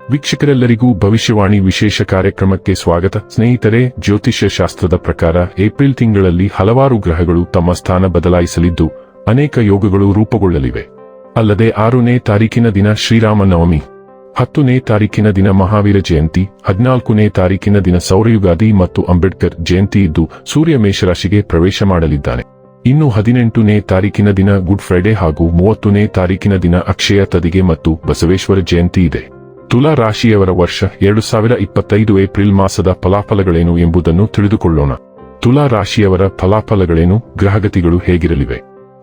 ವೀಕ್ಷಕರೆಲ್ಲರಿಗೂ ಭವಿಷ್ಯವಾಣಿ ವಿಶೇಷ ಕಾರ್ಯಕ್ರಮಕ್ಕೆ ಸ್ವಾಗತ. ಸ್ನೇಹಿತರೆ, ಜ್ಯೋತಿಷ್ಯ ಶಾಸ್ತ್ರದ ಪ್ರಕಾರ ಏಪ್ರಿಲ್ ತಿಂಗಳಲ್ಲಿ ಹಲವಾರು ಗ್ರಹಗಳು ತಮ್ಮ ಸ್ಥಾನ ಬದಲಾಯಿಸಲಿದ್ದು, ಅನೇಕ ಯೋಗಗಳು ರೂಪುಗೊಳ್ಳಲಿವೆ. ಅಲ್ಲದೆ ಆರನೇ ತಾರೀಕಿನ ದಿನ ಶ್ರೀರಾಮನವಮಿ, ಹತ್ತನೇ ತಾರೀಕಿನ ದಿನ ಮಹಾವೀರ ಜಯಂತಿ, ಹದಿನಾಲ್ಕನೇ ತಾರೀಕಿನ ದಿನ ಸೌರಯುಗಾದಿ ಮತ್ತು ಅಂಬೇಡ್ಕರ್ ಜಯಂತಿ ಇದ್ದು, ಸೂರ್ಯ ಮೇಷರಾಶಿಗೆ ಪ್ರವೇಶ ಮಾಡಲಿದ್ದಾನೆ. ಇನ್ನು ಹದಿನೆಂಟನೇ ತಾರೀಕಿನ ದಿನ ಗುಡ್ ಫ್ರೈಡೆ ಹಾಗೂ ಮೂವತ್ತನೇ ತಾರೀಕಿನ ದಿನ ಅಕ್ಷಯ ತದಿಗೆ ಮತ್ತು ಬಸವೇಶ್ವರ ಜಯಂತಿ ಇದೆ. ತುಲಾ ರಾಶಿಯವರ ವರ್ಷ ಎರಡು ಸಾವಿರ ಇಪ್ಪತ್ತೈದು ಏಪ್ರಿಲ್ ಮಾಸದ ಫಲಾಫಲಗಳೇನು ಎಂಬುದನ್ನು ತಿಳಿದುಕೊಳ್ಳೋಣ. ತುಲಾ ರಾಶಿಯವರ ಫಲಾಫಲಗಳೇನು, ಗ್ರಹಗತಿಗಳು ಹೇಗಿರಲಿವೆ?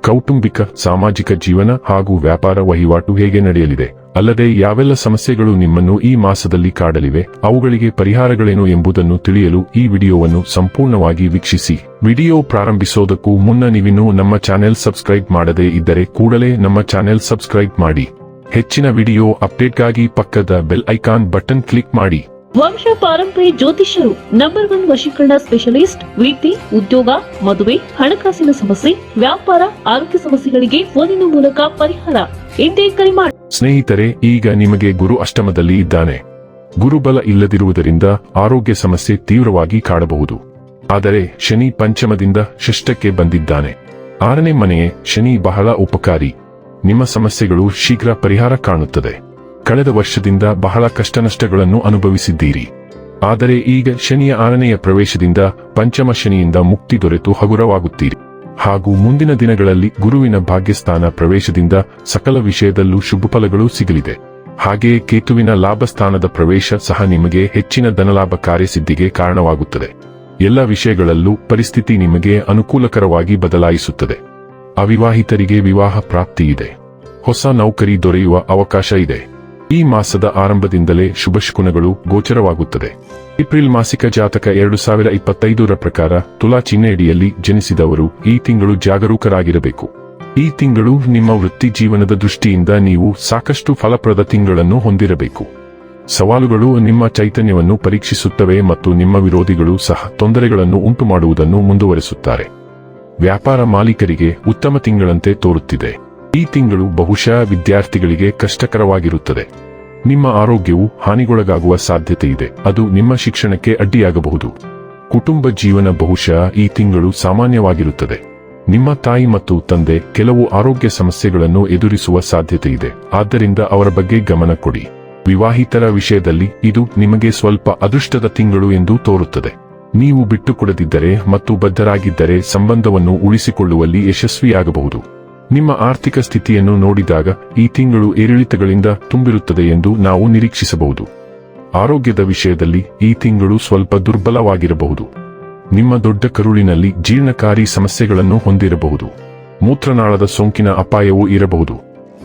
ಕೌಟುಂಬಿಕ, ಸಾಮಾಜಿಕ ಜೀವನ ಹಾಗೂ ವ್ಯಾಪಾರ ವಹಿವಾಟು ಹೇಗೆ ನಡೆಯಲಿದೆ? ಅಲ್ಲದೆ ಯಾವೆಲ್ಲ ಸಮಸ್ಯೆಗಳು ನಿಮ್ಮನ್ನು ಈ ಮಾಸದಲ್ಲಿ ಕಾಡಲಿವೆ? ಅವುಗಳಿಗೆ ಪರಿಹಾರಗಳೇನು ಎಂಬುದನ್ನು ತಿಳಿಯಲು ಈ ವಿಡಿಯೋವನ್ನು ಸಂಪೂರ್ಣವಾಗಿ ವೀಕ್ಷಿಸಿ. ವಿಡಿಯೋ ಪ್ರಾರಂಭಿಸೋದಕ್ಕೂ ಮುನ್ನ ನೀವಿನ್ನೂ ನಮ್ಮ ಚಾನೆಲ್ ಸಬ್ಸ್ಕ್ರೈಬ್ ಮಾಡದೇ ಇದ್ದರೆ ಕೂಡಲೇ ನಮ್ಮ ಚಾನೆಲ್ ಸಬ್ಸ್ಕ್ರೈಬ್ ಮಾಡಿ. ಹೆಚ್ಚಿನ ವಿಡಿಯೋ ಅಪ್ಡೇಟ್ಗಾಗಿ ಪಕ್ಕದ ಬೆಲ್ ಐಕಾನ್ ಬಟನ್ ಕ್ಲಿಕ್ ಮಾಡಿ. ವಂಶ ಪಾರಂಪರಿ ಜ್ಯೋತಿಷ್ಯರು ನಂಬರ್ ಒನ್ ವಶೀಕರಣ ಸ್ಪೆಷಲಿಸ್ಟ್ ವೃತ್ತಿ ಉದ್ಯೋಗ ಮದುವೆ ಹಣಕಾಸಿನ ಸಮಸ್ಯೆ ವ್ಯಾಪಾರ ಆರೋಗ್ಯ ಸಮಸ್ಯೆಗಳಿಗೆ ಫೋನಿನ ಮೂಲಕ ಪರಿಹಾರ. ಎಂದೇ ಕರೆ ಮಾಡಿ ಸ್ನೇಹಿತರೆ ಈಗ ನಿಮಗೆ ಗುರು ಅಷ್ಟಮದಲ್ಲಿ ಇದ್ದಾನೆ. ಗುರುಬಲ ಇಲ್ಲದಿರುವುದರಿಂದ ಆರೋಗ್ಯ ಸಮಸ್ಯೆ ತೀವ್ರವಾಗಿ ಕಾಡಬಹುದು. ಆದರೆ ಶನಿ ಪಂಚಮದಿಂದ ಶಿಷ್ಟಕ್ಕೆ ಬಂದಿದ್ದಾನೆ. ಆರನೇ ಮನೆಯೇ ಶನಿ ಬಹಳ ಉಪಕಾರಿ. ನಿಮ್ಮ ಸಮಸ್ಯೆಗಳು ಶೀಘ್ರ ಪರಿಹಾರ ಕಾಣುತ್ತದೆ. ಕಳೆದ ವರ್ಷದಿಂದ ಬಹಳ ಕಷ್ಟನಷ್ಟಗಳನ್ನು ಅನುಭವಿಸಿದ್ದೀರಿ. ಆದರೆ ಈಗ ಶನಿಯ ಆರನೆಯ ಪ್ರವೇಶದಿಂದ ಪಂಚಮ ಶನಿಯಿಂದ ಮುಕ್ತಿ ದೊರೆತು ಹಗುರವಾಗುತ್ತೀರಿ. ಹಾಗೂ ಮುಂದಿನ ದಿನಗಳಲ್ಲಿ ಗುರುವಿನ ಭಾಗ್ಯಸ್ಥಾನ ಪ್ರವೇಶದಿಂದ ಸಕಲ ವಿಷಯದಲ್ಲೂ ಶುಭಫಲಗಳು ಸಿಗಲಿದೆ. ಹಾಗೆಯೇ ಕೇತುವಿನ ಲಾಭಸ್ಥಾನದ ಪ್ರವೇಶ ಸಹ ನಿಮಗೆ ಹೆಚ್ಚಿನ ಧನಲಾಭ ಕಾರ್ಯಸಿದ್ಧಿಗೆ ಕಾರಣವಾಗುತ್ತದೆ. ಎಲ್ಲ ವಿಷಯಗಳಲ್ಲೂ ಪರಿಸ್ಥಿತಿ ನಿಮಗೆ ಅನುಕೂಲಕರವಾಗಿ ಬದಲಾಯಿಸುತ್ತದೆ. ಅವಿವಾಹಿತರಿಗೆ ವಿವಾಹ ಪ್ರಾಪ್ತಿ ಇದೆ. ಹೊಸ ನೌಕರಿ ದೊರೆಯುವ ಅವಕಾಶ ಇದೆ. ಈ ಮಾಸದ ಆರಂಭದಿಂದಲೇ ಶುಭಶಕುನಗಳು ಗೋಚರವಾಗುತ್ತದೆ. ಏಪ್ರಿಲ್ ಮಾಸಿಕ ಜಾತಕ ಎರಡು ಸಾವಿರ ಇಪ್ಪತ್ತೈದರ ಪ್ರಕಾರ ತುಲಾ ಚಿಹ್ನೆಯಡಿಯಲ್ಲಿ ಜನಿಸಿದವರು ಈ ತಿಂಗಳು ಜಾಗರೂಕರಾಗಿರಬೇಕು. ಈ ತಿಂಗಳು ನಿಮ್ಮ ವೃತ್ತಿ ಜೀವನದ ದೃಷ್ಟಿಯಿಂದ ನೀವು ಸಾಕಷ್ಟು ಫಲಪ್ರದ ತಿಂಗಳನ್ನು ಹೊಂದಿರಬೇಕು. ಸವಾಲುಗಳು ನಿಮ್ಮ ಚೈತನ್ಯವನ್ನು ಪರೀಕ್ಷಿಸುತ್ತವೆ ಮತ್ತು ನಿಮ್ಮ ವಿರೋಧಿಗಳು ಸಹ ತೊಂದರೆಗಳನ್ನು ಉಂಟುಮಾಡುವುದನ್ನು ಮುಂದುವರೆಸುತ್ತಾರೆ. ವ್ಯಾಪಾರ ಮಾಲೀಕರಿಗೆ ಉತ್ತಮ ತಿಂಗಳಂತೆ ತೋರುತ್ತಿದೆ. ಈ ತಿಂಗಳು ಬಹುಶಃ ವಿದ್ಯಾರ್ಥಿಗಳಿಗೆ ಕಷ್ಟಕರವಾಗಿರುತ್ತದೆ. ನಿಮ್ಮ ಆರೋಗ್ಯವು ಹಾನಿಗೊಳಗಾಗುವ ಸಾಧ್ಯತೆ ಇದೆ. ಅದು ನಿಮ್ಮ ಶಿಕ್ಷಣಕ್ಕೆ ಅಡ್ಡಿಯಾಗಬಹುದು. ಕುಟುಂಬ ಜೀವನ ಬಹುಶಃ ಈ ತಿಂಗಳು ಸಾಮಾನ್ಯವಾಗಿರುತ್ತದೆ. ನಿಮ್ಮ ತಾಯಿ ಮತ್ತು ತಂದೆ ಕೆಲವು ಆರೋಗ್ಯ ಸಮಸ್ಯೆಗಳನ್ನು ಎದುರಿಸುವ ಸಾಧ್ಯತೆ ಇದೆ. ಆದ್ದರಿಂದ ಅವರ ಬಗ್ಗೆ ಗಮನ ಕೊಡಿ. ವಿವಾಹಿತರ ವಿಷಯದಲ್ಲಿ ಇದು ನಿಮಗೆ ಸ್ವಲ್ಪ ಅದೃಷ್ಟದ ತಿಂಗಳು ಎಂದು ತೋರುತ್ತದೆ. ನೀವು ಬಿಟ್ಟುಕೊಡದಿದ್ದರೆ ಮತ್ತು ಬದ್ಧರಾಗಿದ್ದರೆ ಸಂಬಂಧವನ್ನು ಉಳಿಸಿಕೊಳ್ಳುವಲ್ಲಿ ಯಶಸ್ವಿಯಾಗಬಹುದು. ನಿಮ್ಮ ಆರ್ಥಿಕ ಸ್ಥಿತಿಯನ್ನು ನೋಡಿದಾಗ ಈ ತಿಂಗಳು ಏರಿಳಿತಗಳಿಂದ ತುಂಬಿರುತ್ತದೆ ಎಂದು ನಾವು ನಿರೀಕ್ಷಿಸಬಹುದು. ಆರೋಗ್ಯದ ವಿಷಯದಲ್ಲಿ ಈ ತಿಂಗಳು ಸ್ವಲ್ಪ ದುರ್ಬಲವಾಗಿರಬಹುದು. ನಿಮ್ಮ ದೊಡ್ಡ ಕರುಳಿನಲ್ಲಿ ಜೀರ್ಣಕಾರಿ ಸಮಸ್ಯೆಗಳನ್ನು ಹೊಂದಿರಬಹುದು. ಮೂತ್ರನಾಳದ ಸೋಂಕಿನ ಅಪಾಯವೂ ಇರಬಹುದು.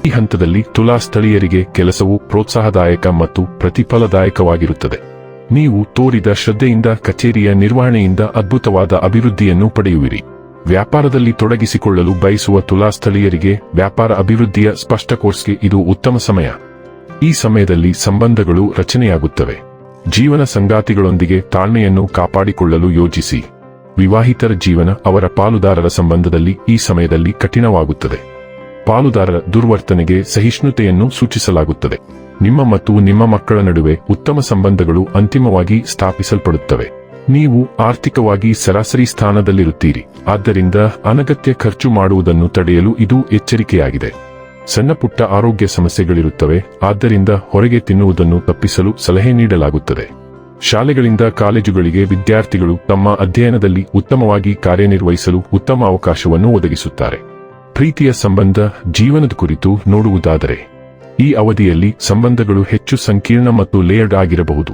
ಈ ಹಂತದಲ್ಲಿ ತುಲಾ ಸ್ಥಳೀಯರಿಗೆ ಕೆಲಸವು ಪ್ರೋತ್ಸಾಹದಾಯಕ ಮತ್ತು ಪ್ರತಿಫಲದಾಯಕವಾಗಿರುತ್ತದೆ. ನೀವು ತೋರಿದ ಶ್ರದ್ಧೆಯಿಂದ ಕಚೇರಿಯ ನಿರ್ವಹಣೆಯಿಂದ ಅದ್ಭುತವಾದ ಅಭಿವೃದ್ಧಿಯನ್ನು ಪಡೆಯುವಿರಿ. ವ್ಯಾಪಾರದಲ್ಲಿ ತೊಡಗಿಸಿಕೊಳ್ಳಲು ಬಯಸುವ ತುಲಾ ಸ್ಥಳೀಯರಿಗೆ ವ್ಯಾಪಾರ ಅಭಿವೃದ್ಧಿಯ ಸ್ಪಷ್ಟ ಕೋರ್ಸ್ಗೆ ಇದು ಉತ್ತಮ ಸಮಯ. ಈ ಸಮಯದಲ್ಲಿ ಸಂಬಂಧಗಳು ರಚನೆಯಾಗುತ್ತವೆ. ಜೀವನ ಸಂಗಾತಿಗಳೊಂದಿಗೆ ತಾಳ್ಮೆಯನ್ನು ಕಾಪಾಡಿಕೊಳ್ಳಲು ಯೋಜಿಸಿ. ವಿವಾಹಿತರ ಜೀವನ ಅವರ ಪಾಲುದಾರರ ಸಂಬಂಧದಲ್ಲಿ ಈ ಸಮಯದಲ್ಲಿ ಕಠಿಣವಾಗುತ್ತದೆ. ಪಾಲುದಾರರ ದುರ್ವರ್ತನೆಗೆ ಸಹಿಷ್ಣುತೆಯನ್ನು ಸೂಚಿಸಲಾಗುತ್ತದೆ. ನಿಮ್ಮ ಮತ್ತು ನಿಮ್ಮ ಮಕ್ಕಳ ನಡುವೆ ಉತ್ತಮ ಸಂಬಂಧಗಳು ಅಂತಿಮವಾಗಿ ಸ್ಥಾಪಿಸಲ್ಪಡುತ್ತವೆ. ನೀವು ಆರ್ಥಿಕವಾಗಿ ಸರಾಸರಿ ಸ್ಥಾನದಲ್ಲಿರುತ್ತೀರಿ. ಆದ್ದರಿಂದ ಅನಗತ್ಯ ಖರ್ಚು ಮಾಡುವುದನ್ನು ತಡೆಯಲು ಇದು ಎಚ್ಚರಿಕೆಯಾಗಿದೆ. ಸಣ್ಣಪುಟ್ಟ ಆರೋಗ್ಯ ಸಮಸ್ಯೆಗಳಿರುತ್ತವೆ. ಆದ್ದರಿಂದ ಹೊರಗೆ ತಿನ್ನುವುದನ್ನು ತಪ್ಪಿಸಲು ಸಲಹೆ ನೀಡಲಾಗುತ್ತದೆ. ಶಾಲೆಗಳಿಂದ ಕಾಲೇಜುಗಳಿಗೆ ವಿದ್ಯಾರ್ಥಿಗಳು ತಮ್ಮ ಅಧ್ಯಯನದಲ್ಲಿ ಉತ್ತಮವಾಗಿ ಕಾರ್ಯನಿರ್ವಹಿಸಲು ಉತ್ತಮ ಅವಕಾಶವನ್ನು ಒದಗಿಸುತ್ತಾರೆ. ಪ್ರೀತಿಯ ಸಂಬಂಧ ಜೀವನದ ಕುರಿತು ನೋಡುವುದಾದರೆ, ಈ ಅವಧಿಯಲ್ಲಿ ಸಂಬಂಧಗಳು ಹೆಚ್ಚು ಸಂಕೀರ್ಣ ಮತ್ತು ಲೇಯರ್ಡ್ ಆಗಿರಬಹುದು.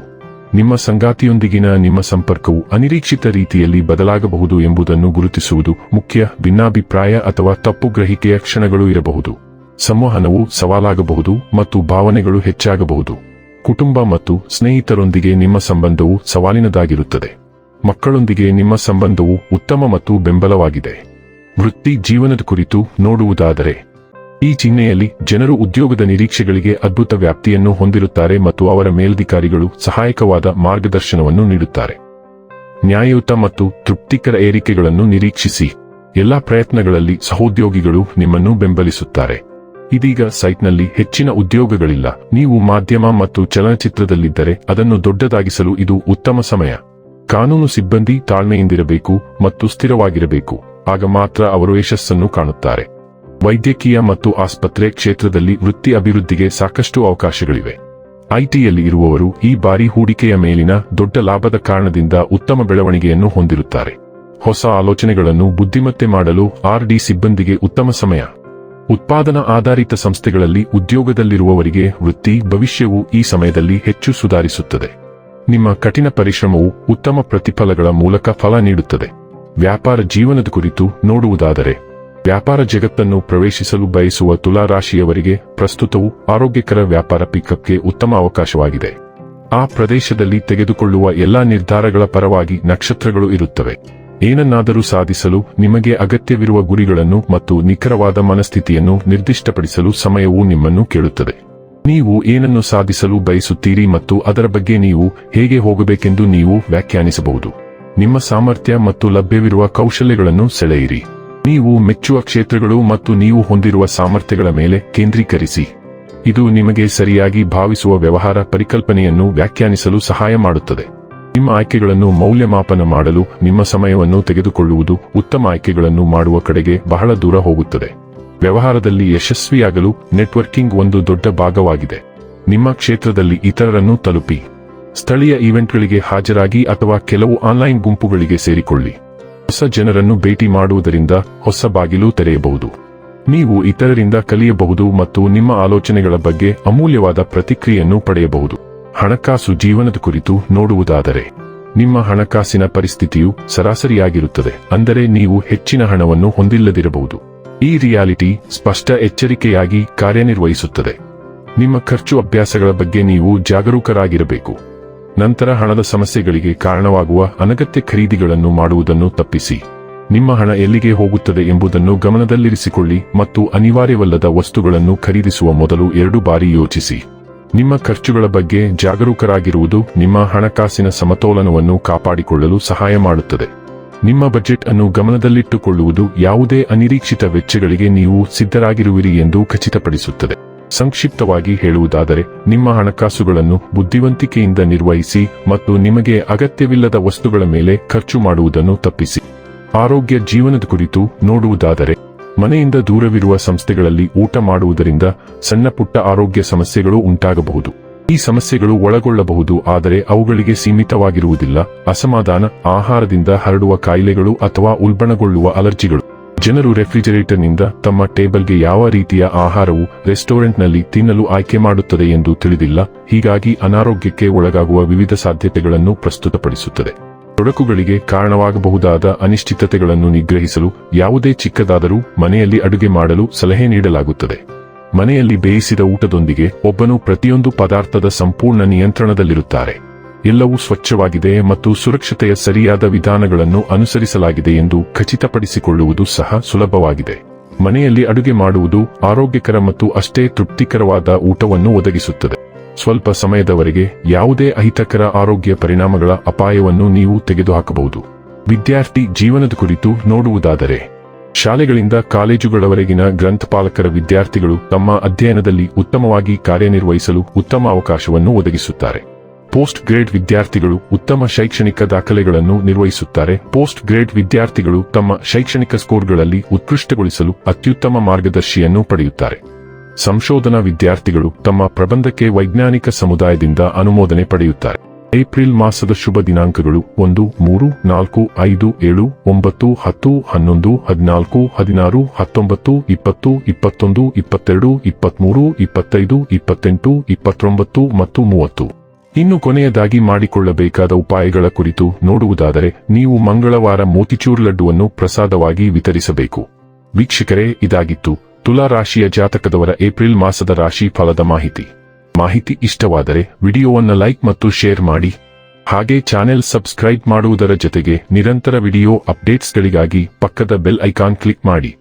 ನಿಮ್ಮ ಸಂಗಾತಿಯೊಂದಿಗಿನ ನಿಮ್ಮ ಸಂಪರ್ಕವು ಅನಿರೀಕ್ಷಿತ ರೀತಿಯಲ್ಲಿ ಬದಲಾಗಬಹುದು ಎಂಬುದನ್ನು ಗುರುತಿಸುವುದು ಮುಖ್ಯ ಭಿನ್ನಾಭಿಪ್ರಾಯ ಅಥವಾ ತಪ್ಪು ಗ್ರಹಿಕೆಯ ಕ್ಷಣಗಳು ಇರಬಹುದು. ಸಂವಹನವು ಸವಾಲಾಗಬಹುದು ಮತ್ತು ಭಾವನೆಗಳು ಹೆಚ್ಚಾಗಬಹುದು. ಕುಟುಂಬ ಮತ್ತು ಸ್ನೇಹಿತರೊಂದಿಗೆ ನಿಮ್ಮ ಸಂಬಂಧವು ಸವಾಲಿನದಾಗಿರುತ್ತದೆ. ಮಕ್ಕಳೊಂದಿಗೆ ನಿಮ್ಮ ಸಂಬಂಧವು ಉತ್ತಮ ಮತ್ತು ಬೆಂಬಲವಾಗಿದೆ. ವೃತ್ತಿ ಜೀವನದ ಕುರಿತು ನೋಡುವುದಾದರೆ, ಈ ಚಿಹ್ನೆಯಲ್ಲಿ ಜನರು ಉದ್ಯೋಗದ ನಿರೀಕ್ಷೆಗಳಿಗೆ ಅದ್ಭುತ ವ್ಯಾಪ್ತಿಯನ್ನು ಹೊಂದಿರುತ್ತಾರೆ ಮತ್ತು ಅವರ ಮೇಲಧಿಕಾರಿಗಳು ಸಹಾಯಕವಾದ ಮಾರ್ಗದರ್ಶನವನ್ನು ನೀಡುತ್ತಾರೆ. ನ್ಯಾಯಯುತ ಮತ್ತು ತೃಪ್ತಿಕರ ಏರಿಕೆಗಳನ್ನು ನಿರೀಕ್ಷಿಸಿ, ಎಲ್ಲಾ ಪ್ರಯತ್ನಗಳಲ್ಲಿ ಸಹೋದ್ಯೋಗಿಗಳು ನಿಮ್ಮನ್ನು ಬೆಂಬಲಿಸುತ್ತಾರೆ. ಇದೀಗ ಸೈಟ್ನಲ್ಲಿ ಹೆಚ್ಚಿನ ಉದ್ಯೋಗಗಳಿಲ್ಲ. ನೀವು ಮಾಧ್ಯಮ ಮತ್ತು ಚಲನಚಿತ್ರದಲ್ಲಿದ್ದರೆ ಅದನ್ನು ದೊಡ್ಡದಾಗಿಸಲು ಇದು ಉತ್ತಮ ಸಮಯ. ಕಾನೂನು ಸಿಬ್ಬಂದಿ ತಾಳ್ಮೆಯಿಂದಿರಬೇಕು ಮತ್ತು ಸ್ಥಿರವಾಗಿರಬೇಕು. ಆಗ ಮಾತ್ರ ಅವರು ಯಶಸ್ಸನ್ನು ಕಾಣುತ್ತಾರೆ. ವೈದ್ಯಕೀಯ ಮತ್ತು ಆಸ್ಪತ್ರೆ ಕ್ಷೇತ್ರದಲ್ಲಿ ವೃತ್ತಿ ಅಭಿವೃದ್ಧಿಗೆ ಸಾಕಷ್ಟು ಅವಕಾಶಗಳಿವೆ. ಐಟಿಯಲ್ಲಿ ಇರುವವರು ಈ ಬಾರಿ ಹೂಡಿಕೆಯ ಮೇಲಿನ ದೊಡ್ಡ ಲಾಭದ ಕಾರಣದಿಂದ ಉತ್ತಮ ಬೆಳವಣಿಗೆಯನ್ನು ಹೊಂದಿರುತ್ತಾರೆ. ಹೊಸ ಆಲೋಚನೆಗಳನ್ನು ಬುದ್ಧಿಮತ್ತೆ ಮಾಡಲು ಆರ್ ಡಿ ಸಿಬ್ಬಂದಿಗೆ ಉತ್ತಮ ಸಮಯ. ಉತ್ಪಾದನಾ ಆಧಾರಿತ ಸಂಸ್ಥೆಗಳಲ್ಲಿ ಉದ್ಯೋಗದಲ್ಲಿರುವವರಿಗೆ ವೃತ್ತಿ ಭವಿಷ್ಯವು ಈ ಸಮಯದಲ್ಲಿ ಹೆಚ್ಚು ಸುಧಾರಿಸುತ್ತದೆ. ನಿಮ್ಮ ಕಠಿಣ ಪರಿಶ್ರಮವು ಉತ್ತಮ ಪ್ರತಿಫಲಗಳ ಮೂಲಕ ಫಲ ನೀಡುತ್ತದೆ. ವ್ಯಾಪಾರ ಜೀವನದ ಕುರಿತು ನೋಡುವುದಾದರೆ, ವ್ಯಾಪಾರ ಜಗತ್ತನ್ನು ಪ್ರವೇಶಿಸಲು ಬಯಸುವ ತುಲಾ ರಾಶಿಯವರಿಗೆ ಪ್ರಸ್ತುತವು ಆರೋಗ್ಯಕರ ವ್ಯಾಪಾರ ಪಿಕಪ್ಗೆ ಉತ್ತಮ ಅವಕಾಶವಾಗಿದೆ. ಆ ಪ್ರದೇಶದಲ್ಲಿ ತೆಗೆದುಕೊಳ್ಳುವ ಎಲ್ಲಾ ನಿರ್ಧಾರಗಳ ಪರವಾಗಿ ನಕ್ಷತ್ರಗಳು ಇರುತ್ತವೆ. ಏನನ್ನಾದರೂ ಸಾಧಿಸಲು ನಿಮಗೆ ಅಗತ್ಯವಿರುವ ಗುರಿಗಳನ್ನು ಮತ್ತು ನಿಖರವಾದ ಮನಸ್ಥಿತಿಯನ್ನು ನಿರ್ದಿಷ್ಟಪಡಿಸಲು ಸಮಯವು ನಿಮ್ಮನ್ನು ಕೇಳುತ್ತದೆ. ನೀವು ಏನನ್ನು ಸಾಧಿಸಲು ಬಯಸುತ್ತೀರಿ ಮತ್ತು ಅದರ ಬಗ್ಗೆ ನೀವು ಹೇಗೆ ಹೋಗಬೇಕೆಂದು ನೀವು ವ್ಯಾಖ್ಯಾನಿಸಬಹುದು. ನಿಮ್ಮ ಸಾಮರ್ಥ್ಯ ಮತ್ತು ಲಭ್ಯವಿರುವ ಕೌಶಲ್ಯಗಳನ್ನು ಸೆಳೆಯಿರಿ. ನೀವು ಮೆಚ್ಚುವ ಕ್ಷೇತ್ರಗಳು ಮತ್ತು ನೀವು ಹೊಂದಿರುವ ಸಾಮರ್ಥ್ಯಗಳ ಮೇಲೆ ಕೇಂದ್ರೀಕರಿಸಿ. ಇದು ನಿಮಗೆ ಸರಿಯಾಗಿ ಭಾವಿಸುವ ವ್ಯವಹಾರ ಪರಿಕಲ್ಪನೆಯನ್ನು ವ್ಯಾಖ್ಯಾನಿಸಲು ಸಹಾಯ ಮಾಡುತ್ತದೆ. ನಿಮ್ಮ ಆಯ್ಕೆಗಳನ್ನು ಮೌಲ್ಯಮಾಪನ ಮಾಡಲು ನಿಮ್ಮ ಸಮಯವನ್ನು ತೆಗೆದುಕೊಳ್ಳುವುದು ಉತ್ತಮ ಆಯ್ಕೆಗಳನ್ನು ಮಾಡುವ ಕಡೆಗೆ ಬಹಳ ದೂರ ಹೋಗುತ್ತದೆ. ವ್ಯವಹಾರದಲ್ಲಿ ಯಶಸ್ವಿಯಾಗಲು ನೆಟ್ವರ್ಕಿಂಗ್ ಒಂದು ದೊಡ್ಡ ಭಾಗವಾಗಿದೆ. ನಿಮ್ಮ ಕ್ಷೇತ್ರದಲ್ಲಿ ಇತರರನ್ನು ತಲುಪಿ. ಸ್ಥಳೀಯ ಈವೆಂಟ್ಗಳಿಗೆ ಹಾಜರಾಗಿ ಅಥವಾ ಕೆಲವು ಆನ್ಲೈನ್ ಗುಂಪುಗಳಿಗೆ ಸೇರಿಕೊಳ್ಳಿ. ಹೊಸ ಜನರನ್ನು ಭೇಟಿ ಮಾಡುವುದರಿಂದ ಹೊಸ ಬಾಗಿಲು ತೆರೆಯಬಹುದು. ನೀವು ಇತರರಿಂದ ಕಲಿಯಬಹುದು ಮತ್ತು ನಿಮ್ಮ ಆಲೋಚನೆಗಳ ಬಗ್ಗೆ ಅಮೂಲ್ಯವಾದ ಪ್ರತಿಕ್ರಿಯೆಯನ್ನು ಪಡೆಯಬಹುದು. ಹಣಕಾಸು ಜೀವನದ ಕುರಿತು ನೋಡುವುದಾದರೆ, ನಿಮ್ಮ ಹಣಕಾಸಿನ ಪರಿಸ್ಥಿತಿಯು ಸರಾಸರಿಯಾಗಿರುತ್ತದೆ, ಅಂದರೆ ನೀವು ಹೆಚ್ಚಿನ ಹಣವನ್ನು ಹೊಂದಿಲ್ಲದಿರಬಹುದು. ಈ ರಿಯಾಲಿಟಿ ಸ್ಪಷ್ಟ ಎಚ್ಚರಿಕೆಯಾಗಿ ಕಾರ್ಯನಿರ್ವಹಿಸುತ್ತದೆ. ನಿಮ್ಮ ಖರ್ಚು ಅಭ್ಯಾಸಗಳ ಬಗ್ಗೆ ನೀವು ಜಾಗರೂಕರಾಗಿರಬೇಕು. ನಂತರ ಹಣದ ಸಮಸ್ಯೆಗಳಿಗೆ ಕಾರಣವಾಗುವ ಅನಗತ್ಯ ಖರೀದಿಗಳನ್ನು ಮಾಡುವುದನ್ನು ತಪ್ಪಿಸಿ. ನಿಮ್ಮ ಹಣ ಎಲ್ಲಿಗೆ ಹೋಗುತ್ತದೆ ಎಂಬುದನ್ನು ಗಮನದಲ್ಲಿರಿಸಿಕೊಳ್ಳಿ ಮತ್ತು ಅನಿವಾರ್ಯವಲ್ಲದ ವಸ್ತುಗಳನ್ನು ಖರೀದಿಸುವ ಮೊದಲು ಎರಡು ಬಾರಿ ಯೋಚಿಸಿ. ನಿಮ್ಮ ಖರ್ಚುಗಳ ಬಗ್ಗೆ ಜಾಗರೂಕರಾಗಿರುವುದು ನಿಮ್ಮ ಹಣಕಾಸಿನ ಸಮತೋಲನವನ್ನು ಕಾಪಾಡಿಕೊಳ್ಳಲು ಸಹಾಯ ಮಾಡುತ್ತದೆ. ನಿಮ್ಮ ಬಜೆಟ್ ಅನ್ನು ಗಮನದಲ್ಲಿಟ್ಟುಕೊಳ್ಳುವುದು ಯಾವುದೇ ಅನಿರೀಕ್ಷಿತ ವೆಚ್ಚಗಳಿಗೆ ನೀವು ಸಿದ್ಧರಾಗಿರುವಿರಿ ಎಂದು ಖಚಿತಪಡಿಸುತ್ತದೆ. ಸಂಕ್ಷಿಪ್ತವಾಗಿ ಹೇಳುವುದಾದರೆ, ನಿಮ್ಮ ಹಣಕಾಸುಗಳನ್ನು ಬುದ್ಧಿವಂತಿಕೆಯಿಂದ ನಿರ್ವಹಿಸಿ ಮತ್ತು ನಿಮಗೆ ಅಗತ್ಯವಿಲ್ಲದ ವಸ್ತುಗಳ ಮೇಲೆ ಖರ್ಚು ಮಾಡುವುದನ್ನು ತಪ್ಪಿಸಿ. ಆರೋಗ್ಯ ಜೀವನದ ಕುರಿತು ನೋಡುವುದಾದರೆ, ಮನೆಯಿಂದ ದೂರವಿರುವ ಸಂಸ್ಥೆಗಳಲ್ಲಿ ಊಟ ಮಾಡುವುದರಿಂದ ಸಣ್ಣಪುಟ್ಟ ಆರೋಗ್ಯ ಸಮಸ್ಯೆಗಳು ಉಂಟಾಗಬಹುದು. ಈ ಸಮಸ್ಯೆಗಳು ಒಳಗೊಳ್ಳಬಹುದು, ಆದರೆ ಅವುಗಳಿಗೆ ಸೀಮಿತವಾಗಿರುವುದಿಲ್ಲ. ಅಸಮಾಧಾನ, ಆಹಾರದಿಂದ ಹರಡುವ ಕಾಯಿಲೆಗಳು ಅಥವಾ ಉಲ್ಬಣಗೊಳ್ಳುವ ಅಲರ್ಜಿಗಳು. ಜನರು ರೆಫ್ರಿಜರೇಟರ್ನಿಂದ ತಮ್ಮ ಟೇಬಲ್ಗೆ ಯಾವ ರೀತಿಯ ಆಹಾರವು ರೆಸ್ಟೋರೆಂಟ್ನಲ್ಲಿ ತಿನ್ನಲು ಆಯ್ಕೆ ಮಾಡುತ್ತದೆ ಎಂದು ತಿಳಿದಿಲ್ಲ, ಹೀಗಾಗಿ ಅನಾರೋಗ್ಯಕ್ಕೆ ಒಳಗಾಗುವ ವಿವಿಧ ಸಾಧ್ಯತೆಗಳನ್ನು ಪ್ರಸ್ತುತಪಡಿಸುತ್ತದೆ. ತೊಡಕುಗಳಿಗೆ ಕಾರಣವಾಗಬಹುದಾದ ಅನಿಶ್ಚಿತತೆಗಳನ್ನು ನಿಗ್ರಹಿಸಲು ಯಾವುದೇ ಚಿಕ್ಕದಾದರೂ ಮನೆಯಲ್ಲಿ ಅಡುಗೆ ಮಾಡಲು ಸಲಹೆ ನೀಡಲಾಗುತ್ತದೆ. ಮನೆಯಲ್ಲಿ ಬೇಯಿಸಿದ ಊಟದೊಂದಿಗೆ ಒಬ್ಬನು ಪ್ರತಿಯೊಂದು ಪದಾರ್ಥದ ಸಂಪೂರ್ಣ ನಿಯಂತ್ರಣದಲ್ಲಿರುತ್ತಾರೆ. ಎಲ್ಲವೂ ಸ್ವಚ್ಛವಾಗಿದೆ ಮತ್ತು ಸುರಕ್ಷತೆಯ ಸರಿಯಾದ ವಿಧಾನಗಳನ್ನು ಅನುಸರಿಸಲಾಗಿದೆ ಎಂದು ಖಚಿತಪಡಿಸಿಕೊಳ್ಳುವುದು ಸಹ ಸುಲಭವಾಗಿದೆ. ಮನೆಯಲ್ಲಿ ಅಡುಗೆ ಮಾಡುವುದು ಆರೋಗ್ಯಕರ ಮತ್ತು ಅಷ್ಟೇ ತೃಪ್ತಿಕರವಾದ ಊಟವನ್ನು ಒದಗಿಸುತ್ತದೆ. ಸ್ವಲ್ಪ ಸಮಯದವರೆಗೆ ಯಾವುದೇ ಅಹಿತಕರ ಆರೋಗ್ಯ ಪರಿಣಾಮಗಳ ಅಪಾಯವನ್ನು ನೀವು ತೆಗೆದುಹಾಕಬಹುದು. ವಿದ್ಯಾರ್ಥಿ ಜೀವನದ ಕುರಿತು ನೋಡುವುದಾದರೆ, ಶಾಲೆಗಳಿಂದ ಕಾಲೇಜುಗಳವರೆಗಿನ ಗ್ರಂಥಪಾಲಕರ ವಿದ್ಯಾರ್ಥಿಗಳು ತಮ್ಮ ಅಧ್ಯಯನದಲ್ಲಿ ಉತ್ತಮವಾಗಿ ಕಾರ್ಯನಿರ್ವಹಿಸಲು ಉತ್ತಮ ಅವಕಾಶವನ್ನು ಒದಗಿಸುತ್ತಾರೆ. ಪೋಸ್ಟ್ ಗ್ರೇಡ್ ವಿದ್ಯಾರ್ಥಿಗಳು ಉತ್ತಮ ಶೈಕ್ಷಣಿಕ ದಾಖಲೆಗಳನ್ನು ನಿರ್ವಹಿಸುತ್ತಾರೆ. ಪೋಸ್ಟ್ ಗ್ರೇಡ್ ವಿದ್ಯಾರ್ಥಿಗಳು ತಮ್ಮ ಶೈಕ್ಷಣಿಕ ಸ್ಕೋರ್ಗಳಲ್ಲಿ ಉತ್ಕೃಷ್ಟಗೊಳಿಸಲು ಅತ್ಯುತ್ತಮ ಮಾರ್ಗದರ್ಶಿಯನ್ನು ಪಡೆಯುತ್ತಾರೆ. ಸಂಶೋಧನಾ ವಿದ್ಯಾರ್ಥಿಗಳು ತಮ್ಮ ಪ್ರಬಂಧಕ್ಕೆ ವೈಜ್ಞಾನಿಕ ಸಮುದಾಯದಿಂದ ಅನುಮೋದನೆ ಪಡೆಯುತ್ತಾರೆ. ಏಪ್ರಿಲ್ ಮಾಸದ ಶುಭ ದಿನಾಂಕಗಳು ಒಂದು, ಮೂರು, ನಾಲ್ಕು, ಐದು, ಏಳು, ಒಂಬತ್ತು, ಹತ್ತು, ಹನ್ನೊಂದು, ಹದಿನಾಲ್ಕು, ಹದಿನಾರು, ಹತ್ತೊಂಬತ್ತು, ಇಪ್ಪತ್ತು, ಇಪ್ಪತ್ತೊಂದು, ಇಪ್ಪತ್ತೆರಡು ಇಪ್ಪತ್ಮೂರು ಇಪ್ಪತ್ತೈದು, ಇಪ್ಪತ್ತೆಂಟು, ಇಪ್ಪತ್ತೊಂಬತ್ತು ಮತ್ತು ಮೂವತ್ತು. ಇನ್ನು ಕೊನೆಯದಾಗಿ ಮಾಡಿಕೊಳ್ಳಬೇಕಾದ ಉಪಾಯಗಳ ಕುರಿತು ನೋಡುವುದಾದರೆ, ನೀವು ಮಂಗಳವಾರ ಮೋತಿಚೂರ್ ಲಡ್ಡುವನ್ನು ಪ್ರಸಾದವಾಗಿ ವಿತರಿಸಬೇಕು. ವೀಕ್ಷಕರೇ, ಇದಾಗಿತ್ತು ತುಲಾ ರಾಶಿಯ ಜಾತಕದವರ ಏಪ್ರಿಲ್ ಮಾಸದ ರಾಶಿ ಫಲದ ಮಾಹಿತಿ. ಮಾಹಿತಿ ಇಷ್ಟವಾದರೆ ವಿಡಿಯೋವನ್ನು ಲೈಕ್ ಮತ್ತು ಶೇರ್ ಮಾಡಿ. ಹಾಗೆ ಚಾನೆಲ್ ಸಬ್ಸ್ಕ್ರೈಬ್ ಮಾಡುವುದರ ಜೊತೆಗೆ ನಿರಂತರ ವಿಡಿಯೋ ಅಪ್ಡೇಟ್ಸ್ಗಳಿಗಾಗಿ ಪಕ್ಕದ ಬೆಲ್ ಐಕಾನ್ ಕ್ಲಿಕ್ ಮಾಡಿ.